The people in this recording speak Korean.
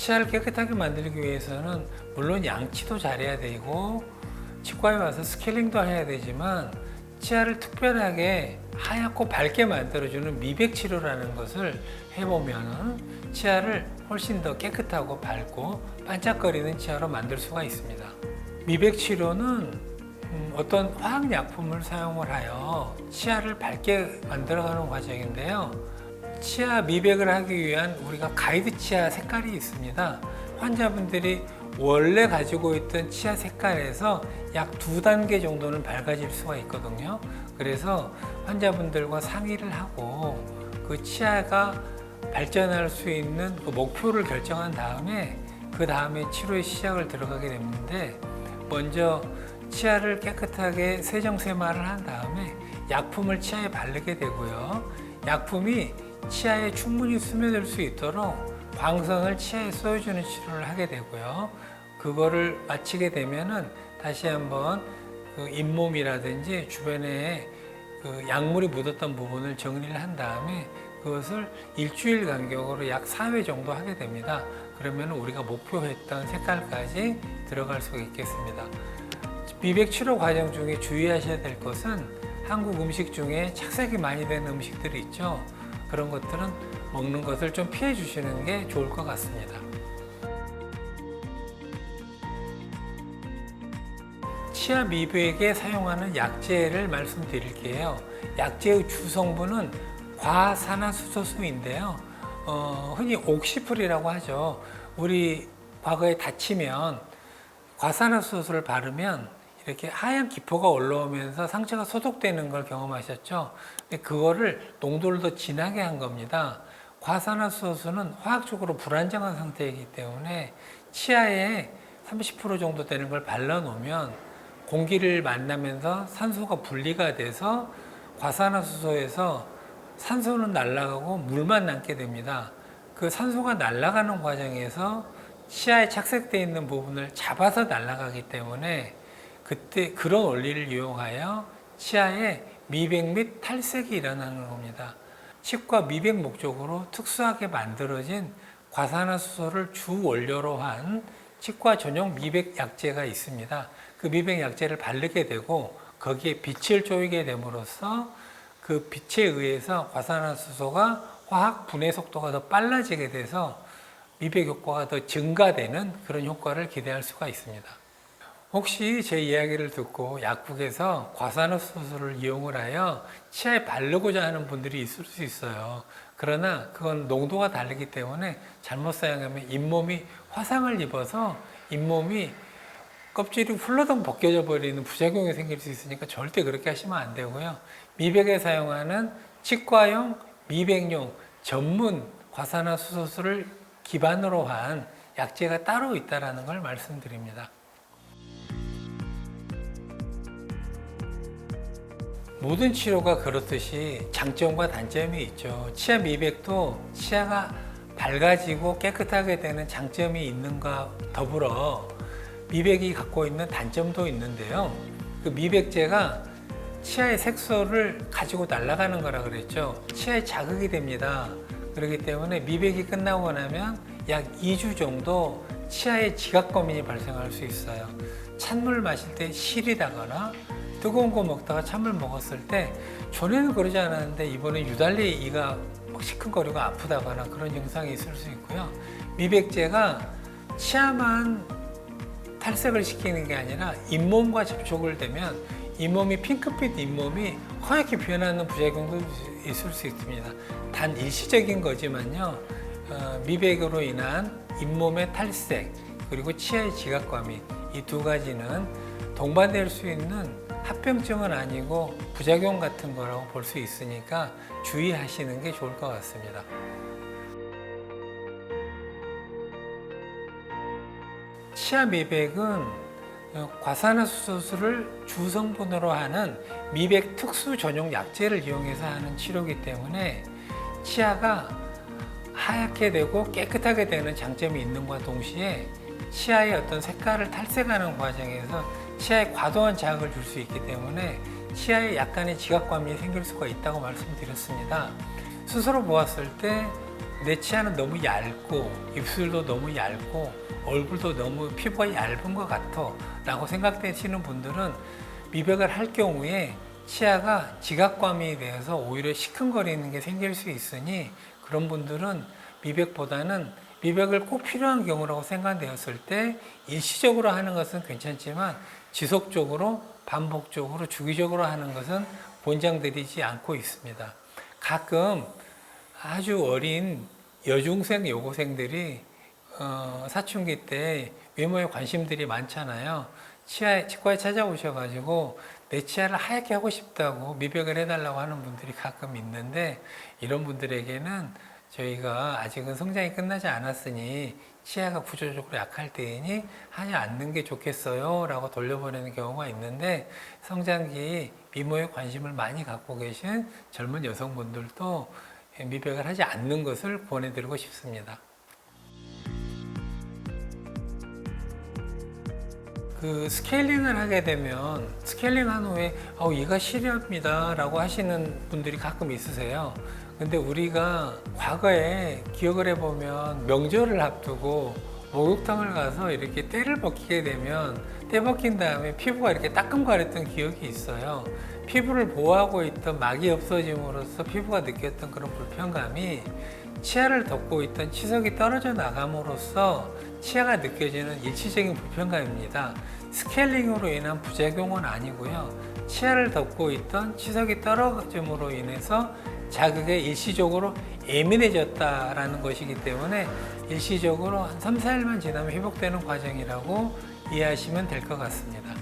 치아를 깨끗하게 만들기 위해서는 물론 양치도 잘해야 되고 치과에 와서 스케일링도 해야 되지만 치아를 특별하게 하얗고 밝게 만들어주는 미백 치료라는 것을 해보면 치아를 훨씬 더 깨끗하고 밝고 반짝거리는 치아로 만들 수가 있습니다. 미백 치료는 음, 어떤 화학 약품을 사용을 하여 치아를 밝게 만들어가는 과정인데요. 치아 미백을 하기 위한 우리가 가이드 치아 색깔이 있습니다. 환자분들이 원래 가지고 있던 치아 색깔에서 약 두 단계 정도는 밝아질 수가 있거든요. 그래서 환자분들과 상의를 하고 그 치아가 발전할 수 있는 그 목표를 결정한 다음에 그 다음에 치료의 시작을 들어가게 되는데 먼저 치아를 깨끗하게 세정 세마를 한 다음에 약품을 치아에 바르게 되고요. 약품이 치아에 충분히 스며들 수 있도록 광선을 치아에 쏘여주는 치료를 하게 되고요. 그거를 마치게 되면은 다시 한번 그 잇몸이라든지 주변에 그 약물이 묻었던 부분을 정리를 한 다음에 그것을 일주일 간격으로 약 4회 정도 하게 됩니다. 그러면 우리가 목표했던 색깔까지 들어갈 수가 있겠습니다. 미백 치료 과정 중에 주의하셔야 될 것은 한국 음식 중에 착색이 많이 된 음식들이 있죠. 그런 것들은 먹는 것을 좀 피해 주시는 게 좋을 것 같습니다. 치아 미백에 사용하는 약재를 말씀드릴게요. 약재의 주 성분은 과산화수소수인데요. 어, 흔히 옥시플이라고 하죠. 우리 과거에 다치면 과산화수소를 바르면 이렇게 하얀 기포가 올라오면서 상처가 소독되는 걸 경험하셨죠. 근데 그거를 농도를 더 진하게 한 겁니다. 과산화수소는 화학적으로 불안정한 상태이기 때문에 치아에 30% 정도 되는 걸 발라 놓으면 공기를 만나면서 산소가 분리가 돼서 과산화수소에서 산소는 날아가고 물만 남게 됩니다. 그 산소가 날아가는 과정에서 치아에 착색되어 있는 부분을 잡아서 날아가기 때문에 그때 그런 원리를 이용하여 치아에 미백 및 탈색이 일어나는 겁니다. 치과 미백 목적으로 특수하게 만들어진 과산화수소를 주 원료로 한 치과 전용 미백 약제가 있습니다. 그 미백 약제를 바르게 되고 거기에 빛을 쪼이게 됨으로써 그 빛에 의해서 과산화수소가 화학 분해 속도가 더 빨라지게 돼서 미백 효과가 더 증가되는 그런 효과를 기대할 수가 있습니다. 혹시 제 이야기를 듣고 약국에서 과산화수소를 이용을 하여 치아에 바르고자 하는 분들이 있을 수 있어요. 그러나 그건 농도가 다르기 때문에 잘못 사용하면 잇몸이 화상을 입어서 잇몸이 껍질이 훌러덩 벗겨져 버리는 부작용이 생길 수 있으니까 절대 그렇게 하시면 안 되고요. 미백에 사용하는 치과용 미백용 전문 과산화수소를 기반으로 한 약재가 따로 있다라는 걸 말씀드립니다. 모든 치료가 그렇듯이 장점과 단점이 있죠. 치아 미백도 치아가 밝아지고 깨끗하게 되는 장점이 있는가 더불어 미백이 갖고 있는 단점도 있는데요. 그 미백제가 치아의 색소를 가지고 날아가는 거라 그랬죠. 치아에 자극이 됩니다. 그렇기 때문에 미백이 끝나고 나면 약 2주 정도 치아에 지각 거민이 발생할 수 있어요. 찬물 마실 때 시리다거나 뜨거운 거 먹다가 찬물 먹었을 때 전에는 그러지 않았는데 이번에 유달리 이가 막 시큰거리고 아프다거나 그런 증상이 있을 수 있고요. 미백제가 치아만 탈색을 시키는 게 아니라 잇몸과 접촉을 되면 잇몸이 핑크빛 잇몸이 허옇게 변하는 부작용도 있을 수 있습니다. 단 일시적인 거지만요. 어, 미백으로 인한 잇몸의 탈색 그리고 치아의 지각과민 이 두 가지는 동반될 수 있는 합병증은 아니고 부작용 같은 거라고 볼 수 있으니까 주의하시는 게 좋을 것 같습니다. 치아 미백은 과산화수소를 주성분으로 하는 미백 특수 전용 약제를 이용해서 하는 치료이기 때문에 치아가 하얗게 되고 깨끗하게 되는 장점이 있는과 동시에 치아의 어떤 색깔을 탈색하는 과정에서 치아에 과도한 자극을 줄 수 있기 때문에 치아에 약간의 지각감이 생길 수가 있다고 말씀드렸습니다. 스스로 보았을 때 내 치아는 너무 얇고 입술도 너무 얇고 얼굴도 너무 피부가 얇은 것 같아 라고 생각되시는 분들은 미백을 할 경우에 치아가 지각감이 되어서 오히려 시큰거리는 게 생길 수 있으니 그런 분들은 미백보다는 미백을 꼭 필요한 경우라고 생각되었을 때 일시적으로 하는 것은 괜찮지만 지속적으로 반복적으로 주기적으로 하는 것은 권장드리지 않고 있습니다. 가끔 아주 어린 여중생 여고생들이 어, 사춘기 때 외모에 관심들이 많잖아요. 치아, 치과에 찾아오셔가지고 내 치아를 하얗게 하고 싶다고 미백을 해달라고 하는 분들이 가끔 있는데 이런 분들에게는 저희가 아직은 성장이 끝나지 않았으니 치아가 구조적으로 약할 때이니 하지 않는 게 좋겠어요 라고 돌려보내는 경우가 있는데 성장기 미모에 관심을 많이 갖고 계신 젊은 여성분들도 미백을 하지 않는 것을 권해드리고 싶습니다. 그 스케일링을 하게 되면 스케일링 한 후에 어, 이가 시렵니다 라고 하시는 분들이 가끔 있으세요. 근데 우리가 과거에 기억을 해보면 명절을 앞두고 목욕탕을 가서 이렇게 때를 벗기게 되면 때 벗긴 다음에 피부가 이렇게 따끔거렸던 기억이 있어요. 피부를 보호하고 있던 막이 없어짐으로써 피부가 느꼈던 그런 불편감이 치아를 덮고 있던 치석이 떨어져 나감으로써 치아가 느껴지는 일시적인 불편감입니다. 스케일링으로 인한 부작용은 아니고요. 치아를 덮고 있던 치석이 떨어짐으로 인해서 자극에 일시적으로 예민해졌다라는 것이기 때문에 일시적으로 한 3, 4일만 지나면 회복되는 과정이라고 이해하시면 될 것 같습니다.